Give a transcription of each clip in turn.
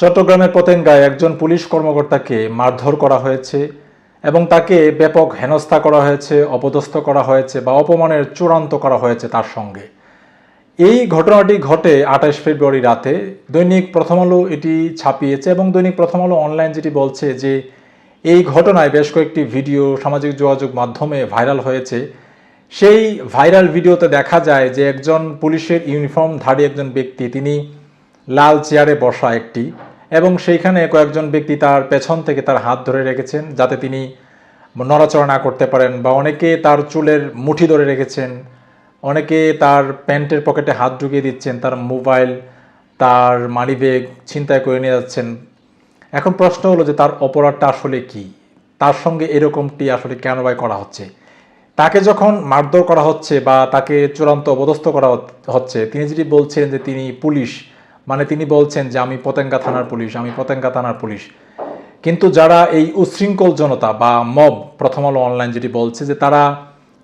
চট্টগ্রামের পতেঙ্গায় একজন পুলিশ কর্মকর্তাকে মারধর করা হয়েছে এবং তাকে ব্যাপক হেনস্থা করা হয়েছে, অপদস্থ করা হয়েছে বা অপমানের চূড়ান্ত করা হয়েছে তার সঙ্গে। এই ঘটনাটি ঘটে আঠাশ ফেব্রুয়ারি রাতে। দৈনিক প্রথম আলো এটি ছাপিয়েছে এবং দৈনিক প্রথম আলো অনলাইন যেটি বলছে যে এই ঘটনায় বেশ কয়েকটি ভিডিও সামাজিক যোগাযোগ মাধ্যমে ভাইরাল হয়েছে। সেই ভাইরাল ভিডিওতে দেখা যায় যে একজন পুলিশের ইউনিফর্মধারী একজন ব্যক্তি, তিনি লাল চেয়ারে বসা একটি এবং সেইখানে কয়েকজন ব্যক্তি তার পেছন থেকে তার হাত ধরে রেখেছেন যাতে তিনি নড়াচড়া না করতে পারেন বা অনেকে তার চুলের মুঠি ধরে রেখেছেন, অনেকে তার প্যান্টের পকেটে হাত ঢুকিয়ে দিচ্ছেন, তার মোবাইল, তার মানিব্যাগ ছিনতাই করে নিয়ে যাচ্ছেন। এখন প্রশ্ন হলো যে তার অপরাধটা আসলে কি? তার সঙ্গে এরকমটি আসলে কেন বাই করা হচ্ছে? তাকে যখন মারধর করা হচ্ছে বা তাকে চূড়ান্ত অবদস্থ করা হচ্ছে, তিনি যেটি বলছেন যে তিনি পুলিশ মানে তিনি বলছেন যে আমি পতেঙ্গা থানার পুলিশ, আমি পতেঙ্গা থানার পুলিশ। কিন্তু যারা এই উশৃঙ্খল জনতা বা মব, প্রথম আলো অনলাইন যেটি বলছে যে তারা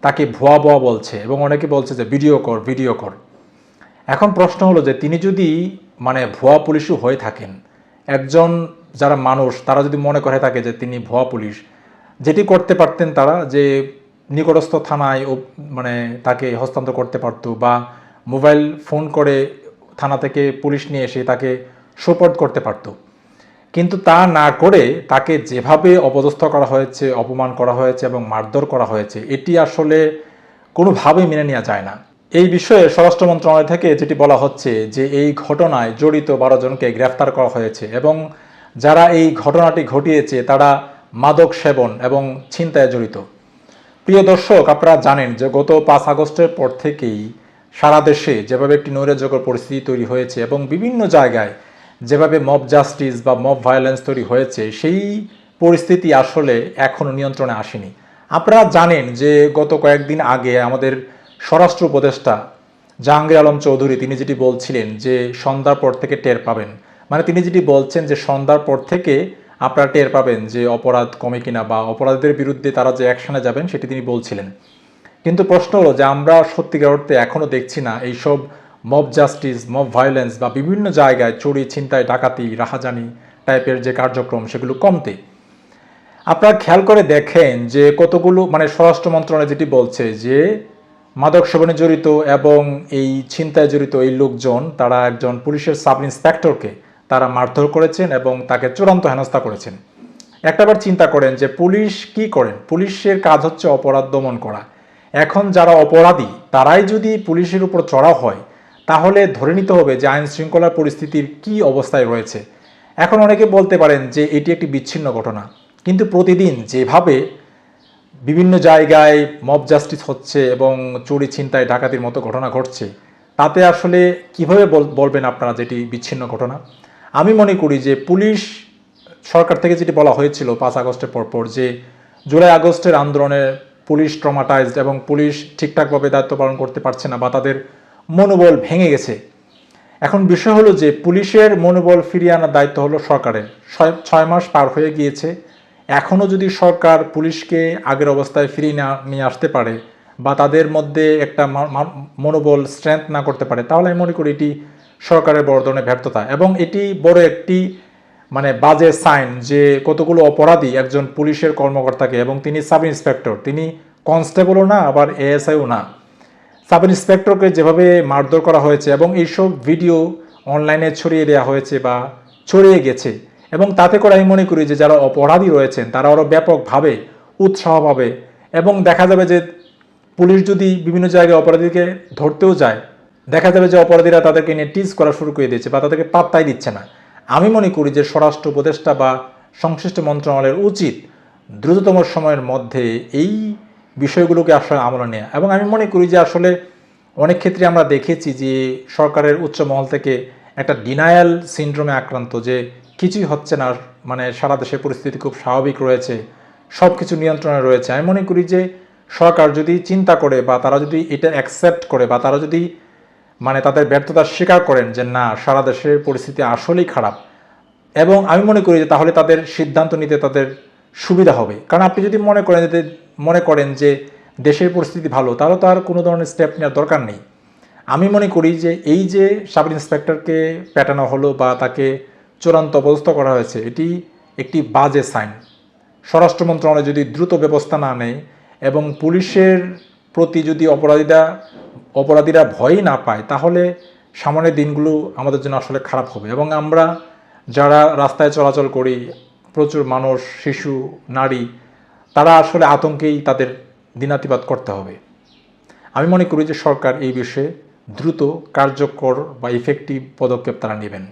তাকে ভুয়া ভুয়া বলছে এবং অনেকে বলছে যে ভিডিও কর ভিডিও কর। এখন প্রশ্ন হলো যে তিনি যদি মানে ভুয়া পুলিশও হয়ে থাকেন, একজন যারা মানুষ, তারা যদি মনে করে থাকে যে তিনি ভুয়া পুলিশ, যেটি করতে পারতেন তারা যে নিকটস্থ থানায় মানে তাকে হস্তান্তর করতে পারতো বা মোবাইল ফোন করে থানা থেকে পুলিশ নিয়ে এসে তাকে সোপর্দ করতে পারতো। কিন্তু তা না করে তাকে যেভাবে অপদস্থ করা হয়েছে, অপমান করা হয়েছে এবং মারধর করা হয়েছে, এটি আসলে কোনোভাবেই মেনে নেওয়া যায় না। এই বিষয়ে স্বরাষ্ট্র মন্ত্রণালয় থেকে যেটি বলা হচ্ছে যে এই ঘটনায় জড়িত বারো জনকে গ্রেফতার করা হয়েছে এবং যারা এই ঘটনাটি ঘটিয়েছে তারা মাদক সেবন এবং ছিনতায় জড়িত। প্রিয় দর্শক, আপনারা জানেন যে গত পাঁচ আগস্টের পর থেকেই সারা দেশে যেভাবে একটি নৈরাজ্যকর পরিস্থিতি তৈরি হয়েছে এবং বিভিন্ন জায়গায় যেভাবে মব জাস্টিস বা মব ভায়োলেন্স তৈরি হয়েছে, সেই পরিস্থিতি আসলে এখনও নিয়ন্ত্রণে আসেনি। আপনারা জানেন যে গত কয়েকদিন আগে আমাদের স্বরাষ্ট্র উপদেষ্টা জাহাঙ্গীর আলম চৌধুরী তিনি যেটি বলছিলেন যে সন্ধ্যার পর থেকে টের পাবেন। মানে তিনি যেটি বলছেন যে সন্ধ্যার পর থেকে আপনারা টের পাবেন যে অপরাধ কমে কিনা বা অপরাধীদের বিরুদ্ধে তারা যে অ্যাকশনে যাবেন সেটি তিনি বলছিলেন। কিন্তু প্রশ্ন হলো যে আমরা সত্যিকার অর্থে এখনও দেখছি না এইসব মব জাস্টিস মব ভায়োলেন্স বা বিভিন্ন জায়গায় চুরি, ছিনতাই, ডাকাতি, রাহাজানি টাইপের যে কার্যক্রম সেগুলো কমতে। আপনারা খেয়াল করে দেখেন যে কতগুলো মানে স্বরাষ্ট্র মন্ত্রণালয় যেটি বলছে যে মাদক সেবনে জড়িত এবং এই ছিনতায় জড়িত এই লোকজন, তারা একজন পুলিশের সাব ইন্সপেক্টরকে তারা মারধর করেছেন এবং তাকে চূড়ান্ত হেনস্থা করেছেন। একটাবার চিন্তা করেন যে পুলিশ কি করেন? পুলিশের কাজ হচ্ছে অপরাধ দমন করা। এখন যারা অপরাধী, তারাই যদি পুলিশের উপর চড়াও হয়, তাহলে ধরে নিতে হবে যে আইন শৃঙ্খলার পরিস্থিতির কি অবস্থায় রয়েছে। এখন অনেকে বলতে পারেন যে এটি একটি বিচ্ছিন্ন ঘটনা। কিন্তু প্রতিদিন যেভাবে বিভিন্ন জায়গায় মব জাস্টিস হচ্ছে এবং চুরি ছিনতাই ডাকাতির মতো ঘটনা ঘটছে, তাতে আসলে কীভাবে বল- বলবেন আপনারা যেটি বিচ্ছিন্ন ঘটনা? আমি মনে করি যে পুলিশ সরকার থেকে যেটি বলা হয়েছিল পাঁচ আগস্টের পরপর যে জুলাই আগস্টের আন্দোলনে পুলিশ ট্রমাটাইজড এবং পুলিশ ঠিকঠাকভাবে দায়িত্ব পালন করতে পারছে না বা তাদের মনোবল ভেঙে গেছে। এখন বিষয় হলো যে পুলিশের মনোবল ফিরিয়ে আনার দায়িত্ব হলো সরকারের। ছয়- মাস পার হয়ে গিয়েছে। এখনও যদি সরকার পুলিশকে আগের অবস্থায় ফিরিয়ে না, নিয়ে আসতে পারে বা তাদের মধ্যে একটা মনোবল স্ট্রেংথ না করতে পারে, তাহলে আমি মনে করি এটি সরকারের বড় ধরনের ব্যর্থতা। এবং এটি বড় একটি মানে বাজে সাইন যে কতগুলো অপরাধী একজন পুলিশের কর্মকর্তাকে এবং তিনি সাব ইন্সপেক্টর, তিনি কনস্টেবলও না, আবার এএসআইও না। সাব ইন্সপেক্টরকে যেভাবে মারধর করা হয়েছে এবং এইসব ভিডিও অনলাইনে ছড়িয়ে দেওয়া হয়েছে বা ছড়িয়ে গেছে, এবং তাতে করে আমি মনে করি যে যারা অপরাধী রয়েছেন, তারা আরও ব্যাপকভাবে উৎসাহ পাবে এবং দেখা যাবে যে পুলিশ যদি বিভিন্ন জায়গায় অপরাধীকে ধরতেও যায়, দেখা যাবে যে অপরাধীরা তাদেরকে নিয়ে টিজ করা শুরু করে দিয়েছে বা তাদেরকে পাত্তাই দিচ্ছে না। আমি মনে করি যে স্বরাষ্ট্র উপদেষ্টা বা সংশ্লিষ্ট মন্ত্রণালয়ের উচিত দ্রুততম সময়ের মধ্যে এই বিষয়গুলোকে আসলে আমলে নেওয়া এবং আমি মনে করি যে আসলে অনেক ক্ষেত্রে আমরা দেখেছি যে সরকারের উচ্চ মহল থেকে একটা ডিনায়াল সিনড্রোমে আক্রান্ত যে কিছুই হচ্ছে না মানে সারা দেশের পরিস্থিতি খুব স্বাভাবিক রয়েছে সব কিছু নিয়ন্ত্রণে রয়েছে। আমি মনে করি যে সরকার যদি চিন্তা করে বা তারা যদি এটা অ্যাকসেপ্ট করে বা তারা যদি মানে তাদের ব্যর্থতা স্বীকার করেন যে না, সারা দেশের পরিস্থিতি আসলেই খারাপ। এবং আমি মনে করি যে তাহলে তাদের সিদ্ধান্ত নিতে তাদের সুবিধা হবে। কারণ আপনি যদি মনে করেন যে মনে করেন যে দেশের পরিস্থিতি ভালো, তাহলে আর কোনো ধরনের স্টেপ নেওয়ার দরকার নেই। আমি মনে করি যে এই যে সাব ইন্সপেক্টরকে পেটানো হলো বা তাকে চূড়ান্ত অপদস্থ করা হয়েছে, এটি একটি বাজে সাইন স্বরাষ্ট্র মন্ত্রণালয় যদি দ্রুত ব্যবস্থা না নেয় এবং পুলিশের প্রতি যদি অপরাধীরা অপরাধীরা ভয়ই না পায়, তাহলে সামনের দিনগুলো আমাদের জন্য আসলে খারাপ হবে। এবং আমরা যারা রাস্তায় চলাচল করি, প্রচুর মানুষ, শিশু, নারী, তারা আসলে আতঙ্কেই তাদের দিনাতিপাত করতে হবে। আমি মনে করি যে সরকার এই বিষয়ে দ্রুত কার্যকর বা ইফেক্টিভ পদক্ষেপ তারা নেবেন।